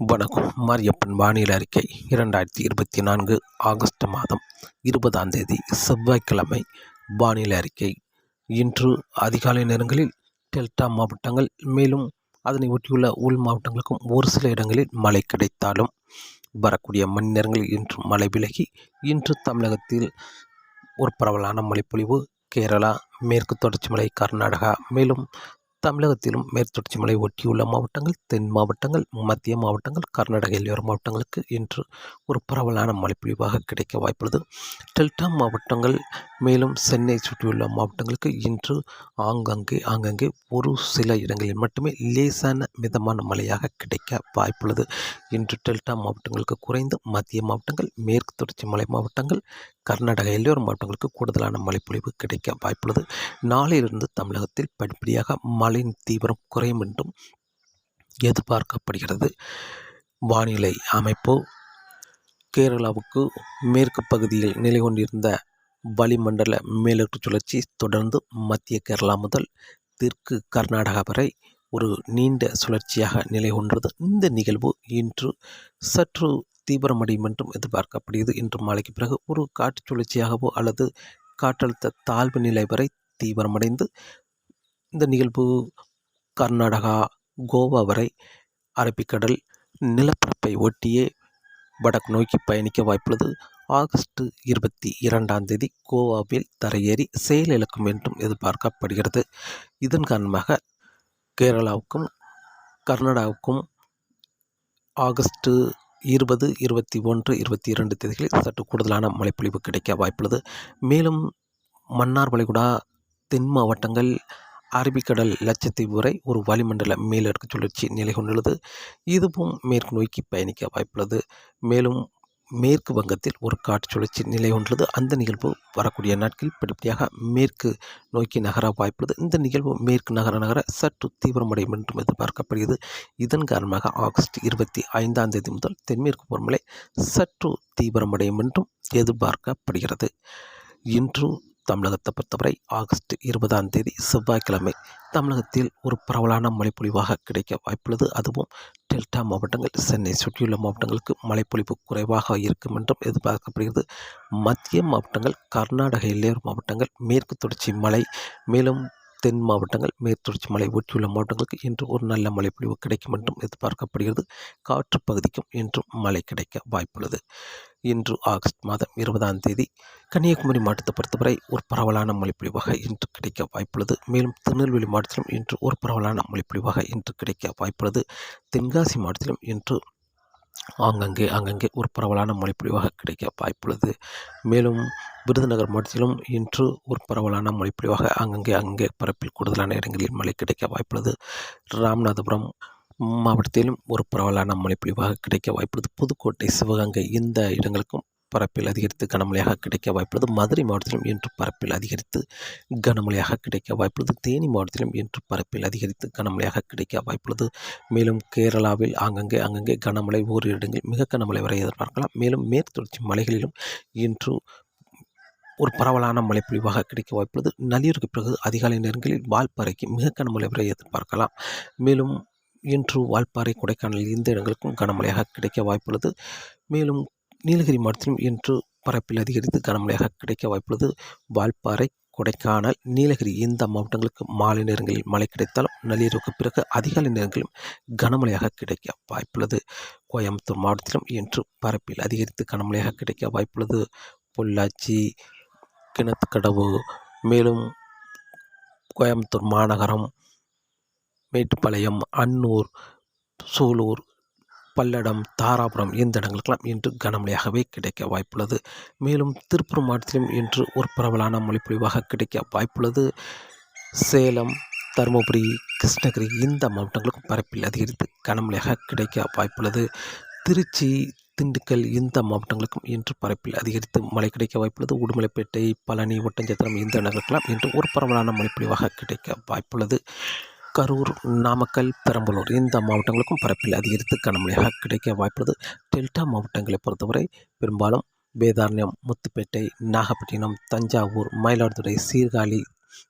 வணக்கம். மாரியப்பன் வானிலை அறிக்கை இரண்டாயிரத்தி இருபத்தி நான்கு ஆகஸ்ட் மாதம் இருபதாம் தேதி செவ்வாய்க்கிழமை வானிலை அறிக்கை. இன்று அதிகாலை நேரங்களில் டெல்டா மாவட்டங்கள் மேலும் அதனை ஒட்டியுள்ள உள் மாவட்டங்களுக்கும் ஒரு சில இடங்களில் மழை கிடைத்தாலும் வரக்கூடிய மணி நேரங்களில் இன்று மழை விலகி இன்று தமிழகத்தில் ஒரு பரவலான மழைப்பொழிவு. கேரளா மேற்கு தொடர்ச்சி மலை கர்நாடகா மேலும் தமிழகத்திலும் மேற்தொடர்ச்சி மலை ஒட்டியுள்ள மாவட்டங்கள் தென் மாவட்டங்கள் மத்திய மாவட்டங்கள் கர்நாடக எல்லையோர மாவட்டங்களுக்கு இன்று ஒரு பரவலான மழைப்பொழிவாக கிடைக்க வாய்ப்புள்ளது. டெல்டா மாவட்டங்கள் மேலும் சென்னை சுற்றியுள்ள மாவட்டங்களுக்கு இன்று ஆங்காங்கே ஆங்காங்கே ஒரு சில இடங்களில் மட்டுமே லேசான மிதமான மழையாக கிடைக்க வாய்ப்புள்ளது. இன்று டெல்டா மாவட்டங்களுக்கு குறைந்து மத்திய மாவட்டங்கள் மேற்கு தொடர்ச்சி மலை மாவட்டங்கள் கர்நாடக எல்லோரும் மாவட்டங்களுக்கு கூடுதலான மழைப்பொழிவு கிடைக்க வாய்ப்புள்ளது. நாளையிலிருந்து தமிழகத்தில் படிப்படியாக மழையின் தீவிரம் குறையும் என்றும் எதிர்பார்க்கப்படுகிறது. வானிலை அமைப்பு கேரளாவுக்கு மேற்கு பகுதியில் நிலை கொண்டிருந்த வளிமண்டல மேலடுக்கு சுழற்சி தொடர்ந்து மத்திய கேரளா முதல் தெற்கு கர்நாடகா வரை ஒரு நீண்ட சுழற்சியாக நிலை கொண்டது. இந்த நிகழ்வு இன்று சற்று தீவிரமடையும் என்றும் எதிர்பார்க்கப்படுகிறது. இன்று மாலைக்கு பிறகு ஒரு காற்று சுழற்சியாகவோ அல்லது காற்றழுத்த தாழ்வு நிலை வரை தீவிரமடைந்து இந்த நிகழ்வு கர்நாடகா கோவா வரை அரபிக்கடல் நிலப்பரப்பை ஒட்டியே வடக்கு நோக்கி பயணிக்க வாய்ப்புள்ளது. ஆகஸ்ட் இருபத்தி இரண்டாம் தேதி கோவாவில் தரையேறி செயலிழக்கும் என்றும் எதிர்பார்க்கப்படுகிறது. இதன் காரணமாக கேரளாவுக்கும் கர்நாடகாவுக்கும் ஆகஸ்ட்டு இருபது இருபத்தி ஒன்று இருபத்தி இரண்டு தேதிகளில் சற்று கூடுதலான மழைப்பொழிவு கிடைக்க வாய்ப்புள்ளது. மேலும் மன்னார் வளைகுடா தென் மாவட்டங்கள் அரபிக்கடல் லட்சத்தீவு வரை ஒரு வளிமண்டல மேலடுக்கு சுழற்சி நிலை கொண்டுள்ளது இதுவும் மேற்கு நோக்கி பயணிக்க வாய்ப்புள்ளது. மேலும் மேற்கு வங்கத்தில் ஒரு காற்று சுழற்சி நிலை கொண்டுள்ளது அந்த நிகழ்வு வரக்கூடிய நாட்களில் படிப்படியாக மேற்கு நோக்கி நகர வாய்ப்புள்ளது. இந்த நிகழ்வு மேற்கு நகர நகர சற்று தீவிரமடையும் என்றும் எதிர்பார்க்கப்படுகிறது. இதன் காரணமாக ஆகஸ்ட் இருபத்தி ஐந்தாம் தேதி முதல் தென்மேற்கு பருவமழை சற்று தீவிரமடையும் என்றும் எதிர்பார்க்கப்படுகிறது. இன்று தமிழகத்தை பொறுத்தவரை ஆகஸ்ட் இருபதாம் தேதி செவ்வாய்க்கிழமை தமிழகத்தில் ஒரு பரவலான மழைப்பொழிவாக கிடைக்க வாய்ப்புள்ளது. அதுவும் டெல்டா மாவட்டங்கள் சென்னை சுற்றியுள்ள மாவட்டங்களுக்கு மழைப்பொழிவு குறைவாக இருக்கும் என்றும் எதிர்பார்க்கப்படுகிறது. மத்திய மாவட்டங்கள் கர்நாடக எல்லையோர மாவட்டங்கள் மேற்கு தொடர்ச்சி மலை மேலும் தென் மாவட்டங்கள் மேற்தொடர்ச்சி மலை ஒட்டியுள்ள மாவட்டங்களுக்கு இன்று ஒரு நல்ல மழைப்பொழிவு கிடைக்கும் என்றும் எதிர்பார்க்கப்படுகிறது. காற்று பகுதிக்கும் இன்றும் மழை கிடைக்க வாய்ப்புள்ளது. இன்று ஆகஸ்ட் மாதம் இருபதாம் தேதி கன்னியாகுமரி மாவட்டத்தை பொறுத்தவரை ஒரு பரவலான மொழிப்பொழிவாக இன்று கிடைக்க வாய்ப்புள்ளது. மேலும் திருநெல்வேலி மாவட்டத்திலும் இன்று ஒரு பரவலான மழைப்பொழிவாக இன்று கிடைக்க வாய்ப்புள்ளது. தென்காசி மாவட்டத்திலும் இன்று ஆங்கங்கே அங்கங்கே ஒரு பரவலான மொழிப்பொழிவாக கிடைக்க வாய்ப்புள்ளது. மேலும் விருதுநகர் மாவட்டத்திலும் இன்று ஒரு பரவலான மழைப்பொழிவாக அங்கங்கே அங்கே பரப்பில் கூடுதலான இடங்களில் மழை கிடைக்க வாய்ப்புள்ளது. ராமநாதபுரம் மாவட்டத்திலும் ஒரு பரவலான மழைப்பொழிவாக கிடைக்க வாய்ப்புள்ளது. புதுக்கோட்டை சிவகங்கை இந்த இடங்களுக்கும் பரப்பில் அதிகரித்து கனமழையாக கிடைக்க வாய்ப்புள்ளது. மதுரை மாவட்டத்திலும் இன்று பரப்பில் அதிகரித்து கனமழையாக கிடைக்க வாய்ப்புள்ளது. தேனி மாவட்டத்திலும் இன்று பரப்பில் அதிகரித்து கனமழையாக கிடைக்க வாய்ப்புள்ளது. மேலும் கேரளாவில் ஆங்கங்கே அங்கங்கே கனமழை ஓரிரு இடங்களில் மிக கனமழை வரை எதிர்பார்க்கலாம். மேலும் மேற்தொடர்ச்சி மலைகளிலும் இன்று ஒரு பரவலான மழைப்பொழிவாக கிடைக்க வாய்ப்புள்ளது. நள்ளிரவுக்கு பிறகு அதிகாலை நேரங்களில் வால்பாறைக்கு மிக கனமழை வரை எதிர்பார்க்கலாம். மேலும் இன்று வால்பாறை கொடைக்கானல் இந்த இடங்களுக்கும் கனமழையாக கிடைக்க வாய்ப்புள்ளது. மேலும் நீலகிரி மாவட்டத்திலும் இன்று பரப்பில் அதிகரித்து கனமழையாக கிடைக்க வாய்ப்புள்ளது. வால்பாறை கொடைக்கானல் நீலகிரி இந்த மாவட்டங்களுக்கு மாலை நேரங்களில் மழை கிடைத்தாலும் நள்ளிரவுக்கு பிறகு அதிகாலை நேரங்களிலும் கனமழையாக கிடைக்க வாய்ப்புள்ளது. கோயம்புத்தூர் மாவட்டத்திலும் இன்று பரப்பில் அதிகரித்து கனமழையாக கிடைக்க வாய்ப்புள்ளது. பொள்ளாச்சி கிணத்துக்கடவு மேலும் கோயம்புத்தூர் மாநகரம் மேட்டுப்பாளையம் அன்னூர் சூலூர் பல்லடம் தாராபுரம் இந்த இடங்களுக்கெல்லாம் இன்று கனமழையாகவே கிடைக்க வாய்ப்புள்ளது. மேலும் திருப்பூர் மாவட்டத்திலும் இன்று ஒரு பரவலான மொழிப்பொழிவாக கிடைக்க வாய்ப்புள்ளது. சேலம் தருமபுரி கிருஷ்ணகிரி இந்த மாவட்டங்களுக்கும் பரப்பில் அதிகரித்து கனமழையாக கிடைக்க வாய்ப்புள்ளது. திருச்சி திண்டுக்கல் இந்த மாவட்டங்களுக்கும் இன்று பரப்பில் அதிகரித்து மழை கிடைக்க வாய்ப்புள்ளது. உடுமலைப்பேட்டை பழனி ஒட்டஞ்சத்திரம் இந்த இடங்களுக்கெல்லாம் இன்று ஒரு பரவலான மொழிப்பொழிவாக கிடைக்க வாய்ப்புள்ளது. கரூர் நாமக்கல் பெரம்பலூர் இந்த மாவட்டங்களுக்கும் பரப்பில் அதிகரித்து கனமழையாக கிடைக்க வாய்ப்புள்ளது. டெல்டா மாவட்டங்களை பொறுத்தவரை பெரும்பாலும் வேதாரண்யம் முத்துப்பேட்டை நாகப்பட்டினம் தஞ்சாவூர் மயிலாடுதுறை சீர்காழி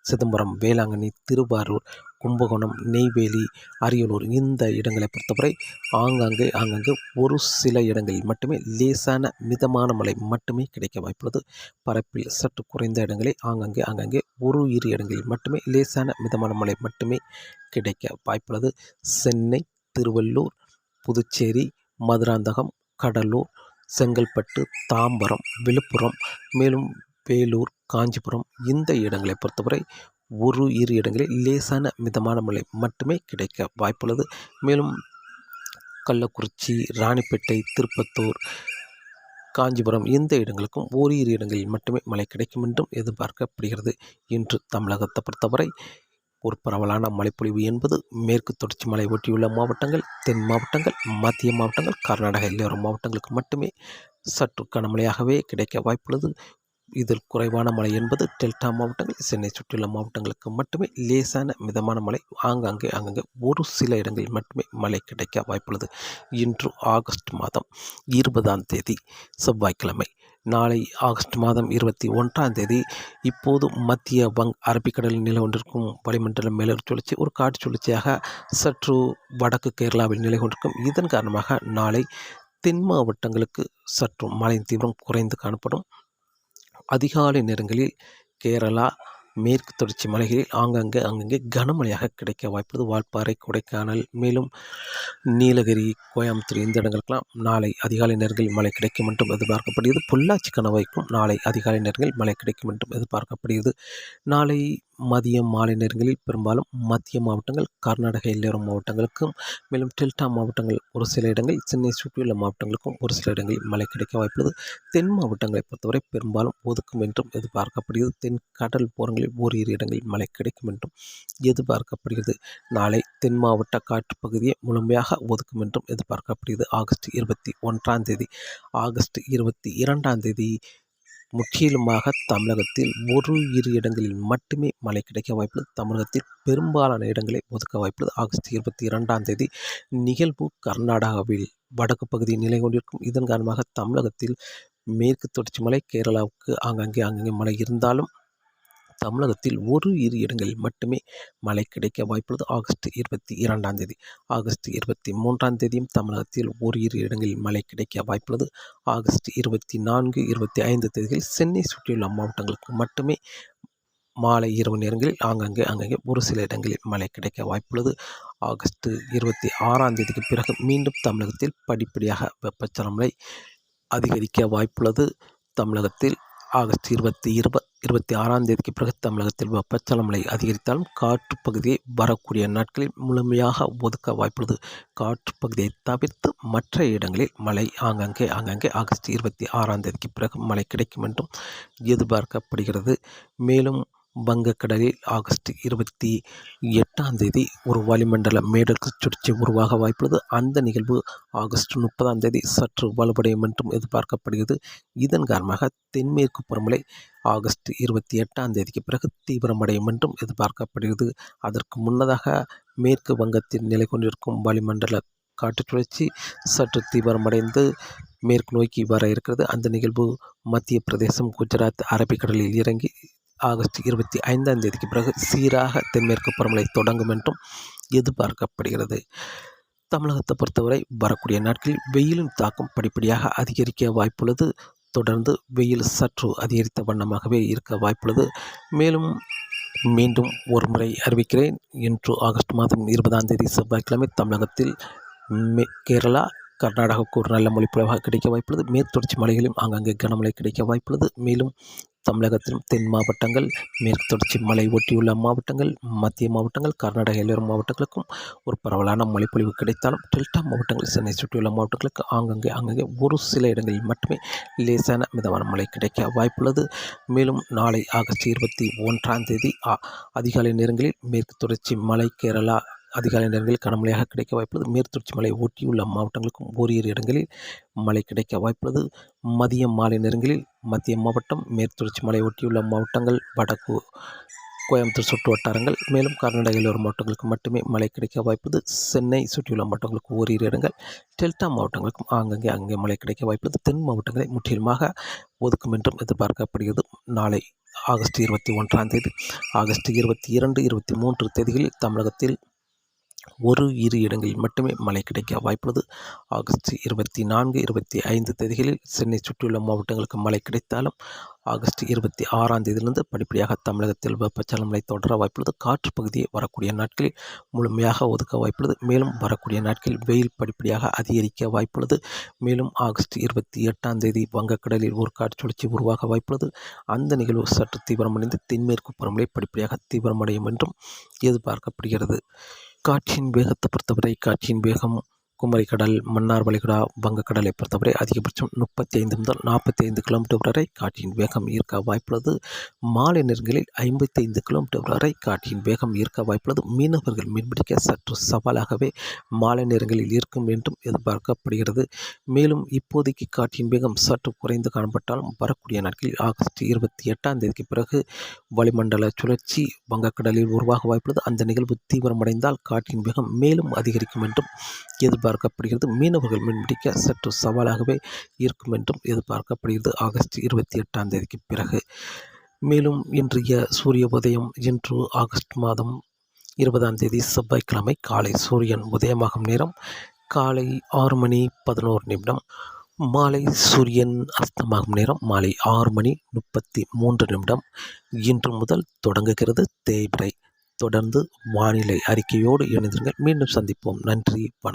சிதம்பரம் வேளாங்கண்ணி திருவாரூர் கும்பகோணம் நெய்வேலி அரியலூர் இந்த இடங்களை பொறுத்தவரை ஆங்காங்கே ஆங்காங்கே ஒரு சில இடங்களில் மட்டுமே லேசான மிதமான மழை மட்டுமே கிடைக்க வாய்ப்புள்ளது. பரப்பில் சற்று குறைந்த இடங்களில் ஆங்காங்கே ஆங்காங்கே ஒரு இரு இடங்களில் மட்டுமே லேசான மிதமான மழை மட்டுமே கிடைக்க வாய்ப்புள்ளது. சென்னை திருவள்ளூர் புதுச்சேரி மதுராந்தகம் கடலூர் செங்கல்பட்டு தாம்பரம் விழுப்புரம் மேலும் வேலூர் காஞ்சிபுரம் இந்த இடங்களை பொறுத்தவரை ஒரு இரு இடங்களில் லேசான மிதமான மழை மட்டுமே கிடைக்க வாய்ப்புள்ளது. மேலும் கள்ளக்குறிச்சி ராணிப்பேட்டை திருப்பத்தூர் காஞ்சிபுரம் இந்த இடங்களுக்கும் ஓரிரு இடங்களில் மட்டுமே மழை கிடைக்கும் என்றும் எதிர்பார்க்கப்படுகிறது. இன்று தமிழகத்தை பொறுத்தவரை ஒரு பரவலான மழைப்பொழிவு என்பது மேற்கு தொடர்ச்சி மலை ஒட்டியுள்ள மாவட்டங்கள் தென் மாவட்டங்கள் மத்திய மாவட்டங்கள் கர்நாடக எல்லோரும் மாவட்டங்களுக்கு மட்டுமே சற்று கனமழையாகவே கிடைக்க வாய்ப்புள்ளது. இதில் குறைவான மழை என்பது டெல்டா மாவட்டங்கள் சென்னை சுற்றியுள்ள மாவட்டங்களுக்கு மட்டுமே லேசான மிதமான மழை. ஆங்காங்கே அங்கங்கே ஒரு சில இடங்களில் மட்டுமே மழை கிடைக்க வாய்ப்புள்ளது. இன்று ஆகஸ்ட் மாதம் இருபதாம் தேதி செவ்வாய்க்கிழமை. நாளை ஆகஸ்ட் மாதம் இருபத்தி ஒன்றாம் தேதி. இப்போது மத்திய வங் அரபிக்கடலில் நிலை கொண்டிருக்கும் வளிமண்டல மேலர் சுழற்சி ஒரு காற்று சுழற்சியாக சற்று வடக்கு கேரளாவில் நிலை கொண்டிருக்கும். இதன் காரணமாக நாளை தென் மாவட்டங்களுக்கு சற்று மழையின் தீவிரம் குறைந்து காணப்படும். அதிகாலை நேரங்களில் கேரளா மேற்கு தொடர்ச்சி மலைகளில் ஆங்காங்கே அங்கங்கே கனமழையாக கிடைக்க வாய்ப்புள்ளது. வால்பாறை கொடைக்கானல் மேலும் நீலகிரி கோயம்புத்தூர் இந்த இடங்களுக்கெல்லாம் நாளை அதிகாலை நேரங்களில் மழை கிடைக்கும் என்றும் எதிர்பார்க்கப்படுகிறது. பொள்ளாச்சி கணவாய்க்கும் நாளை அதிகாலை நேரங்களில் மழை கிடைக்கும் என்றும் எதிர்பார்க்கப்படுகிறது. நாளை மதியம் மாலை நேரங்களில் பெரும்பாலும் மத்திய மாவட்டங்கள் கர்நாடக எல்லையோர மாவட்டங்களுக்கும் மேலும் டெல்டா மாவட்டங்கள் ஒரு சில இடங்கள் சென்னை சுற்றியுள்ள மாவட்டங்களுக்கும் ஒரு சில இடங்களில் மழை கிடைக்க வாய்ப்புள்ளது. தென் மாவட்டங்களை பொறுத்தவரை பெரும்பாலும் ஒதுக்கும் என்றும் எதிர்பார்க்கப்படுகிறது. தென் கடல் போரங்களில் ஓரிரு இடங்களில் மழை கிடைக்கும் என்றும் எதிர்பார்க்கப்படுகிறது. நாளை தென் மாவட்ட காற்று பகுதியை முழுமையாக ஒதுக்கும் என்றும் எதிர்பார்க்கப்படுகிறது. ஆகஸ்ட் இருபத்தி ஒன்றாம் தேதி ஆகஸ்ட் இருபத்தி இரண்டாம் தேதி முற்றிலுமாக தமிழகத்தில் ஒரு இரு இடங்களில் மட்டுமே மழை கிடைக்க வாய்ப்புள்ளது. தமிழகத்தில் பெரும்பாலான இடங்களை ஒதுக்க வாய்ப்புள்ளது. ஆகஸ்ட் இருபத்தி இரண்டாம் தேதி நிகழ்வு கர்நாடகாவில் வடக்கு பகுதியில் நிலை கொண்டிருக்கும். இதன் காரணமாக தமிழகத்தில் மேற்கு தொடர்ச்சி மலை கேரளாவுக்கு ஆங்காங்கே ஆங்காங்கே மழை இருந்தாலும் தமிழகத்தில் ஒரு இரு இடங்களில் மட்டுமே மழை கிடைக்க வாய்ப்புள்ளது. ஆகஸ்ட் இருபத்தி இரண்டாம் தேதி ஆகஸ்ட் இருபத்தி மூன்றாம் தேதியும் தமிழகத்தில் ஒரு இரு இடங்களில் மழை கிடைக்க வாய்ப்புள்ளது. ஆகஸ்ட் இருபத்தி நான்கு இருபத்தி ஐந்து தேதிகளில் சென்னை சுற்றியுள்ள மாவட்டங்களுக்கு மட்டுமே மாலை இரவு நேரங்களில் ஆங்காங்கே அங்கங்கே ஒரு சில இடங்களில் மழை கிடைக்க வாய்ப்புள்ளது. ஆகஸ்ட் இருபத்தி ஆறாம் தேதிக்கு பிறகு மீண்டும் தமிழகத்தில் படிப்படியாக வெப்பச்சலமலை அதிகரிக்க வாய்ப்புள்ளது. தமிழகத்தில் ஆகஸ்ட் இருபத்தி இருப இருபத்தி ஆறாம் தேதிக்கு பிறகு தமிழகத்தில் வெப்பச்சலமலை அதிகரித்தாலும் காற்று பகுதியை வரக்கூடிய நாட்களில் முழுமையாக ஒதுக்க வாய்ப்புள்ளது. காற்று பகுதியை தவிர்த்து மற்ற இடங்களில் மழை ஆங்காங்கே ஆங்காங்கே ஆகஸ்ட் இருபத்தி ஆறாம் தேதிக்கு பிறகு மழை கிடைக்கும் என்றும் எதிர்பார்க்கப்படுகிறது. மேலும் வங்கக்கடலில் ஆகஸ்ட் இருபத்தி எட்டாம் தேதி ஒரு வளிமண்டல மேடற்கு சுழற்சி உருவாக வாய்ப்புள்ளது. அந்த நிகழ்வு ஆகஸ்ட் முப்பதாம் தேதி சற்று வலுப்படையும் என்றும் எதிர்பார்க்கப்படுகிறது. இதன் காரணமாக தென்மேற்கு புறமலை ஆகஸ்ட் இருபத்தி எட்டாம் தேதிக்கு பிறகு தீவிரமடையும் என்றும் எதிர்பார்க்கப்படுகிறது. அதற்கு முன்னதாக மேற்கு வங்கத்தில் நிலை கொண்டிருக்கும் வளிமண்டல காற்று சுழற்சி சற்று தீவிரமடைந்து மேற்கு நோக்கி வர இருக்கிறது. அந்த நிகழ்வு மத்திய பிரதேசம் குஜராத் அரபிக்கடலில் இறங்கி ஆகஸ்ட் இருபத்தி ஐந்தாம் தேதிக்கு பிறகு சீராக தென்மேற்கு பருவமழை தொடங்கும் என்றும் எதிர்பார்க்கப்படுகிறது. தமிழகத்தை பொறுத்தவரை வரக்கூடிய நாட்களில் வெயிலின் தாக்கம் படிப்படியாக அதிகரிக்க வாய்ப்புள்ளது. தொடர்ந்து வெயில் சற்று அதிகரித்த வண்ணமாகவே இருக்க வாய்ப்புள்ளது. மேலும் மீண்டும் ஒரு முறை அறிவிக்கிறேன் இன்று ஆகஸ்ட் மாதம் இருபதாம் தேதி செவ்வாய்க்கிழமை தமிழகத்தில் மே கேரளா கர்நாடகாவுக்கு ஒரு நல்ல மொழிப்புழவாக கிடைக்க வாய்ப்புள்ளது. மேற்தொடர்ச்சி மலைகளிலும் ஆங்காங்கே கனமழை கிடைக்க வாய்ப்புள்ளது. மேலும் தமிழகத்திலும் தென் மாவட்டங்கள் மேற்கு தொடர்ச்சி மலை ஒட்டியுள்ள மாவட்டங்கள் மத்திய மாவட்டங்கள் கர்நாடக எல்லோரும் மாவட்டங்களுக்கும் ஒரு பரவலான மழைப்பொழிவு கிடைத்தாலும் டெல்டா மாவட்டங்கள் சென்னை சுற்றியுள்ள மாவட்டங்களுக்கு ஆங்கங்கே அங்கங்கே ஒரு சில இடங்களில் மட்டுமே லேசான மிதமான மழை கிடைக்க வாய்ப்புள்ளது. மேலும் நாளை ஆகஸ்ட் இருபத்தி ஒன்றாம் தேதி அதிகாலை நேரங்களில் மேற்கு தொடர்ச்சி மலை கேரளா அதிகாலை நேரங்களில் கனமழையாக கிடைக்க வாய்ப்புள்ளது. மேற்தொடர்ச்சி மலை ஒட்டியுள்ள மாவட்டங்களுக்கும் ஓரிரு இடங்களில் மழை கிடைக்க வாய்ப்புள்ளது. மதியம் மாலை நேரங்களில் மத்திய மாவட்டம் மேற்தொடர்ச்சி மலை ஒட்டியுள்ள மாவட்டங்கள் வடக்கு கோயம்புத்தூர் சுற்று வட்டாரங்கள் மேலும் கர்நாடகையில் ஒரு மாவட்டங்களுக்கு மட்டுமே மழை கிடைக்க வாய்ப்புது சென்னை சுற்றியுள்ள மாவட்டங்களுக்கு ஓரிரு இடங்கள் டெல்டா மாவட்டங்களுக்கும் ஆங்கங்கே அங்கே மழை கிடைக்க வாய்ப்புள்ளது. தென் மாவட்டங்களை முற்றிலுமாக ஒதுக்கும் என்றும் எதிர்பார்க்கப்படுகிறது. நாளை ஆகஸ்ட் இருபத்தி ஒன்றாம் தேதி ஆகஸ்ட் இருபத்தி இரண்டு இருபத்தி மூன்று தேதிகளில் தமிழகத்தில் ஒரு இரு இடங்களில் மட்டுமே மழை கிடைக்க வாய்ப்புள்ளது. ஆகஸ்ட் இருபத்தி நான்கு இருபத்தி ஐந்து தேதிகளில் சென்னை சுற்றியுள்ள மாவட்டங்களுக்கு மழை கிடைத்தாலும் ஆகஸ்ட் இருபத்தி ஆறாம் தேதியிலிருந்து படிப்படியாக தமிழகத்தில் வெப்பச்சலன மழை தொடர வாய்ப்புள்ளது. காற்று பகுதியை வரக்கூடிய நாட்களில் முழுமையாக ஒதுக்க வாய்ப்புள்ளது. மேலும் வரக்கூடிய நாட்களில் வெயில் படிப்படியாக அதிகரிக்க வாய்ப்புள்ளது. மேலும் ஆகஸ்ட் இருபத்தி எட்டாம் தேதி வங்கக்கடலில் ஒரு காற்று சுழற்சி உருவாக வாய்ப்புள்ளது. அந்த நிகழ்வு சற்று தீவிரமடைந்து தென்மேற்கு பருவமழை படிப்படியாக தீவிரமடையும் என்றும் எதிர்பார்க்கப்படுகிறது. காட்சியின் வேகத்தை பொறுத்தவரை காட்சியின் வேகம் குமரிக்கடல் மன்னார் வளைகுடா வங்கக்கடலை பொறுத்தவரை அதிகபட்சம் முப்பத்தி ஐந்து முதல் நாற்பத்தி ஐந்து கிலோமீட்டர் வரை காற்றின் வேகம் ஈர்க்க வாய்ப்புள்ளது. மாலை நேரங்களில் ஐம்பத்தி ஐந்து கிலோமீட்டர் வரை காற்றின் வேகம் ஈர்க்க வாய்ப்புள்ளது. மீனவர்கள் மீன்பிடிக்க சற்று சவாலாகவே மாலை நேரங்களில் இருக்கும் என்றும் எதிர்பார்க்கப்படுகிறது. மேலும் இப்போதைக்கு காற்றின் வேகம் சற்று குறைந்து காணப்பட்டாலும் வரக்கூடிய நாட்களில் ஆகஸ்ட் இருபத்தி எட்டாம் தேதிக்கு பிறகு வளிமண்டல சுழற்சி வங்கக்கடலில் உருவாக வாய்ப்புள்ளது. அந்த நிகழ்வு தீவிரமடைந்தால் காற்றின் வேகம் மேலும் அதிகரிக்கும் என்றும் எதிர்பார்க்கப்படுகிறது. மீனவர்கள் மீன்பிடிக்க சற்று சவாலாகவே இருக்கும் என்றும் எதிர்பார்க்கப்படுகிறது. ஆகஸ்ட் இருபத்தி எட்டாம் தேதிக்கு பிறகு. மேலும் இன்றைய சூரிய உதயம் இன்று ஆகஸ்ட் மாதம் இருபதாம் தேதி செவ்வாய்க்கிழமை காலை சூரியன் உதயமாகும் நேரம் காலை ஆறு மணி பதினோரு நிமிடம். மாலை சூரியன் அஸ்தமாகும் நேரம் மாலை ஆறு மணி முப்பத்தி மூன்று நிமிடம். இன்று முதல் தொடங்குகிறது தேய்பிரை. தொடர்ந்து வானிலை அறிக்கையோடு இணைந்திருங்கள். மீண்டும் சந்திப்போம். நன்றி. வணக்கம்.